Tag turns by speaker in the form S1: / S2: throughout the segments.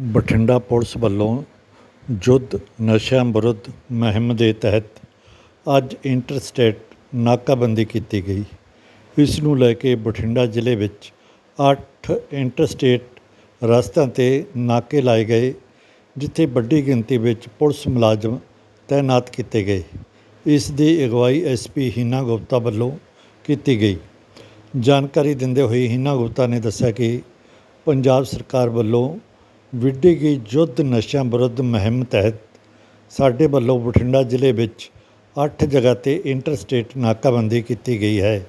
S1: Bathinda police ਵੱਲੋਂ ਯੁੱਧ ਨਸ਼ਿਆਂ ਵਿਰੁੱਧ ਮੁਹਿੰਮ ਦੇ ਤਹਿਤ ਅੱਜ ਇੰਟਰਸਟੇਟ ਨਾਕਾਬੰਦੀ ਕੀਤੀ ਗਈ। ਇਸ ਨੂੰ ਲੈ ਕੇ ਬਠਿੰਡਾ ਜ਼ਿਲ੍ਹੇ ਵਿੱਚ ਅੱਠ ਇੰਟਰਸਟੇਟ ਰਸਤਿਆਂ 'ਤੇ ਨਾਕੇ ਲਾਏ ਗਏ, ਜਿੱਥੇ ਵੱਡੀ ਗਿਣਤੀ ਵਿੱਚ ਪੁਲਿਸ ਮੁਲਾਜ਼ਮ ਤਾਇਨਾਤ ਕੀਤੇ ਗਏ। ਇਸ ਦੀ ਅਗਵਾਈ ਐਸਪੀ ਹੀਨਾ ਗੁਪਤਾ ਵੱਲੋਂ ਕੀਤੀ ਗਈ। ਜਾਣਕਾਰੀ ਦਿੰਦੇ ਹੋਏ ਹੀਨਾ ਗੁਪਤਾ ਨੇ ਦੱਸਿਆ ਕਿ ਪੰਜਾਬ ਸਰਕਾਰ ਵੱਲੋਂ ਵਿੱਢੀ ਗਈ ਯੁੱਧ ਨਸ਼ਿਆਂ ਵਿਰੁੱਧ ਮੁਹਿੰਮ ਤਹਿਤ ਸਾਡੇ ਵੱਲੋਂ ਬਠਿੰਡਾ ਜ਼ਿਲ੍ਹੇ ਵਿੱਚ ਅੱਠ ਜਗ੍ਹਾ 'ਤੇ ਇੰਟਰਸਟੇਟ ਨਾਕਾਬੰਦੀ ਕੀਤੀ ਗਈ ਹੈ।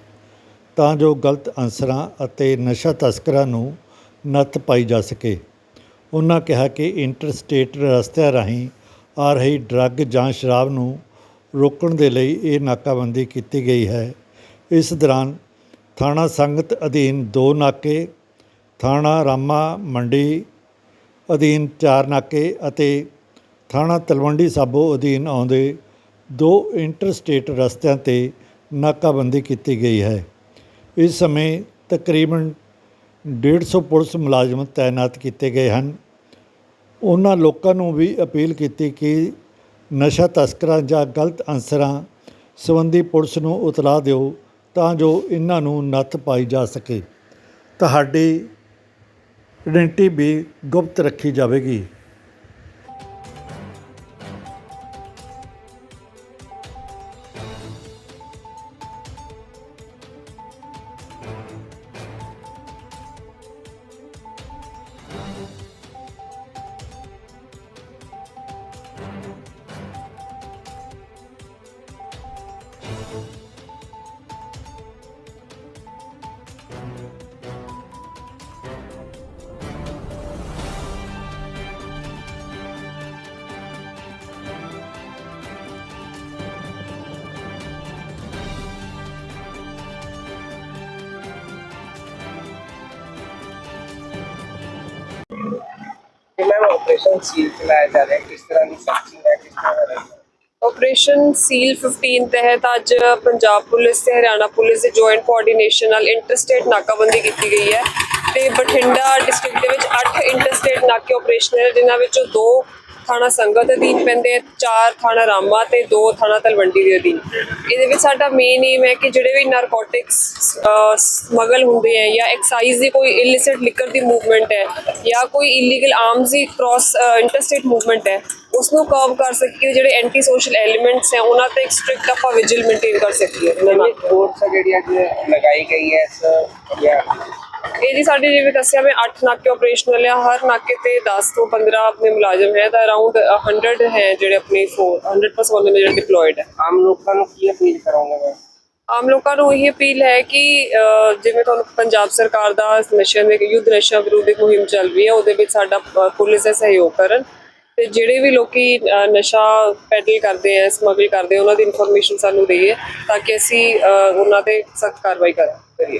S1: ਤਾਂ ਜੋ ਗਲਤ ਅਨਸਰਾਂ ਅਤੇ ਨਸ਼ਾ ਤਸਕਰਾਂ ਨੂੰ ਨੱਥ ਪਾਈ ਜਾ ਸਕੇ। ਉਹਨਾਂ ਕਿਹਾ ਕਿ ਇੰਟਰਸਟੇਟ ਰਸਤਿਆਂ ਰਾਹੀਂ ਆ ਰਹੀ ਡਰੱਗ ਜਾਂ ਸ਼ਰਾਬ ਨੂੰ ਰੋਕਣ ਦੇ ਲਈ ਇਹ ਨਾਕਾਬੰਦੀ ਕੀਤੀ ਗਈ ਹੈ। ਇਸ ਦੌਰਾਨ ਥਾਣਾ ਸੰਗਤ ਅਧੀਨ ਦੋ ਨਾਕੇ, ਥਾਣਾ ਰਾਮਾ ਮੰਡੀ ਅਧੀਨ ਚਾਰ ਨਾਕੇ ਅਤੇ ਥਾਣਾ ਤਲਵੰਡੀ ਸਾਬੋ ਅਧੀਨ ਆਉਂਦੇ ਦੋ ਇੰਟਰਸਟੇਟ ਰਸਤਿਆਂ 'ਤੇ ਨਾਕਾਬੰਦੀ ਕੀਤੀ ਗਈ ਹੈ। ਇਸ ਸਮੇਂ ਤਕਰੀਬਨ 150 ਪੁਲਿਸ ਮੁਲਾਜ਼ਮ ਤਾਇਨਾਤ ਕੀਤੇ ਗਏ ਹਨ। ਉਹਨਾਂ ਲੋਕਾਂ ਨੂੰ ਵੀ ਅਪੀਲ ਕੀਤੀ ਕਿ ਨਸ਼ਾ ਤਸਕਰਾਂ ਜਾਂ ਗਲਤ ਅਨਸਰਾਂ ਸੰਬੰਧੀ ਪੁਲਿਸ ਨੂੰ ਉਤਲਾ ਦਿਓ ਤਾਂ ਜੋ ਇਹਨਾਂ ਨੂੰ ਨੱਥ ਪਾਈ ਜਾ ਸਕੇ। ਤੁਹਾਡੀ ਆਇਡੈਂਟੀ ਵੀ ਗੁਪਤ ਰੱਖੀ ਜਾਵੇਗੀ।
S2: ਮੈਮ ਆਪਰੇਸ਼ਨ ਸੀਲ ਚਲਾਇਆ ਜਾ ਰਿਹਾ ਕਿਸ ਤਰ੍ਹਾਂ ਦੀ ਸਰਚਿੰਗ ਹੈ, ਕਿਸ ਤਰ੍ਹਾਂ ਦਾ
S3: ਆਪਰੇਸ਼ਨ ਸੀਲ 15 ਤਹਿਤ ਅੱਜ ਪੰਜਾਬ ਪੁਲਿਸ ਤੇ ਹਰਿਆਣਾ ਪੁਲਿਸ ਦੇ ਜੁਆਇੰਟ ਕੋਆਰਡੀਨੇਸ਼ਨ ਨਾਲ ਇੰਟਰਸਟੇਟ ਨਾਕਾਬੰਦੀ ਕੀਤੀ ਗਈ ਹੈ ਤੇ ਬਠਿੰਡਾ ਡਿਸਟ੍ਰਿਕਟ ਦੇ ਵਿੱਚ 8 ਇੰਟਰਸਟੇਟ ਨਾਕੇ ਆਪਰੇਸ਼ਨਲ ਜਿਨ੍ਹਾਂ ਵਿੱਚੋਂ ਦੋ ਥਾਣਾ ਸੰਗਤ ਅਧੀਨ ਪੈਂਦੇ ਆ, ਚਾਰ ਥਾਣਾ ਰਾਮਾ ਤੇ ਦੋ ਥਾਣਾ ਤਲਵੰਡੀ ਦੇ ਅਧੀਨ। ਇਹਦੇ ਵਿੱਚ ਸਾਡਾ ਮੇਨ ਏਮ ਹੈ ਕਿ ਜਿਹੜੇ ਵੀ ਨਾਰਕੋਟਿਕਸ ਸਮਗਲ ਹੁੰਦੇ ਆ ਜਾਂ ਐਕਸਾਈਜ਼ ਦੀ ਕੋਈ ਇਲਿਸਿਟ ਲਿਕਰ ਦੀ ਮੂਵਮੈਂਟ ਹੈ ਜਾਂ ਕੋਈ ਇਲੀਗਲ ਆਰਮਸ ਦੀ ਕ੍ਰਾਸ ਇੰਟਰਸਟੇਟ ਮੂਵਮੈਂਟ ਹੈ ਉਸ ਨੂੰ ਕਰਵ ਕਰ ਸਕੀਏ ਜਿਹੜੇ ਐਂਟੀ ਸੋਸ਼ਲ ਐਲੀਮੈਂਟਸ ਹੈ ਉਹਨਾਂ ਤੇ ਸਟ੍ਰਿਕਟ ਆਪਾਂ ਵਿਜੀਲ ਮੇਨਟੇਨ ਕਰ ਸਕੀਏ। ਉਹਨਾਂ ਨਾਲ
S2: ਫੋਰਸ ਜਿਹੜੀ ਅੱਜ ਲਗਾਈ ਗਈ ਹੈ ਇਸ
S3: ਇਹ ਜੀ ਸਾਡੇ ਜਿਵੇਂ ਦੱਸਿਆ ਮੈਂ 8 ਨਾਕੇ ਆਪਰੇਸ਼ਨਲ ਆ ਹਰ ਨਾਕੇ ਤੇ 10 ਤੋਂ 15 ਆਪਣੇ ਮੁਲਾਜ਼ਮ ਹੈ ਤਾਂ ਅਰਾਊਂਡ 100 ਹੈ ਜਿਹੜੇ ਆਪਣੇ 100% ਬੰਦੇ ਨੇ ਜਿਹੜੇ ਡਿਪਲੋਇਡ ਹੈ
S2: ਆਮ ਲੋਕਾਂ ਨੂੰ ਕੀ ਅਪੀਲ ਕਰੋਗੇ ਮੈਂ
S3: ਆਮ ਲੋਕਾਂ ਨੂੰ ਇਹ ਅਪੀਲ ਹੈ ਕਿ ਜਿਵੇਂ ਤੁਹਾਨੂੰ ਪੰਜਾਬ ਸਰਕਾਰ ਦਾ ਨਸ਼ਿਆਂ ਦੇ ਯੁੱਧ ਨਸ਼ਾ ਵਿਰੋਧੀ ਮੁਹਿੰਮ ਚੱਲ ਰਹੀ ਹੈ ਉਹਦੇ ਵਿੱਚ ਸਾਡਾ ਪੁਲਿਸ ਦਾ ਸਹਿਯੋਗ ਕਰਨ ਤੇ ਜਿਹੜੇ ਵੀ ਲੋਕੀ ਨਸ਼ਾ ਪੈਡਲ ਕਰਦੇ ਆ ਸਮਗਲ ਕਰਦੇ ਉਹਨਾਂ ਦੀ ਇਨਫੋਰਮੇਸ਼ਨ ਸਾਨੂੰ ਦੇਈਏ ਤਾਂ ਕਿ ਅਸੀਂ ਉਹਨਾਂ ਤੇ ਸਖਤ ਕਾਰਵਾਈ ਕਰ ਕਰੀਏ।